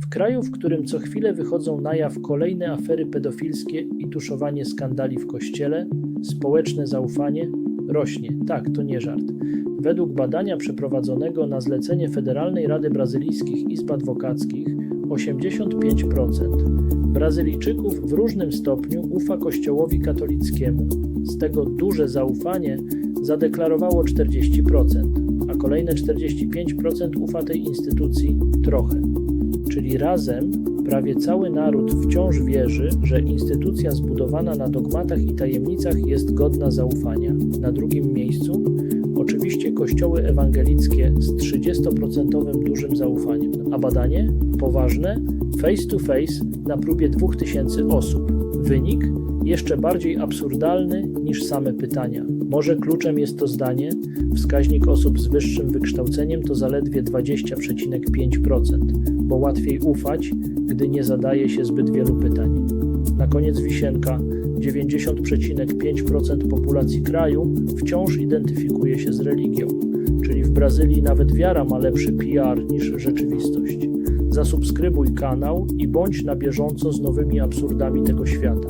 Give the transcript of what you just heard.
W kraju, w którym co chwilę wychodzą na jaw kolejne afery pedofilskie i tuszowanie skandali w kościele, społeczne zaufanie rośnie. Tak, to nie żart. Według badania przeprowadzonego na zlecenie Federalnej Rady Brazylijskich Izb Adwokackich 85% Brazylijczyków w różnym stopniu ufa Kościołowi katolickiemu. Z tego duże zaufanie zadeklarowało 40%, a kolejne 45% ufa tej instytucji trochę. Czyli razem prawie cały naród wciąż wierzy, że instytucja zbudowana na dogmatach i tajemnicach jest godna zaufania. Na drugim miejscu oczywiście kościoły ewangelickie z 30% dużym zaufaniem, a badanie poważne face to face na próbie 2000 osób. Wynik jeszcze bardziej absurdalny niż same pytania. Może kluczem jest to zdanie, wskaźnik osób z wyższym wykształceniem to zaledwie 20,5%, bo łatwiej ufać, gdy nie zadaje się zbyt wielu pytań. Na koniec wisienka 90,5% populacji kraju wciąż identyfikuje się z religią, czyli w Brazylii nawet wiara ma lepszy PR niż rzeczywistość. Zasubskrybuj kanał i bądź na bieżąco z nowymi absurdami tego świata.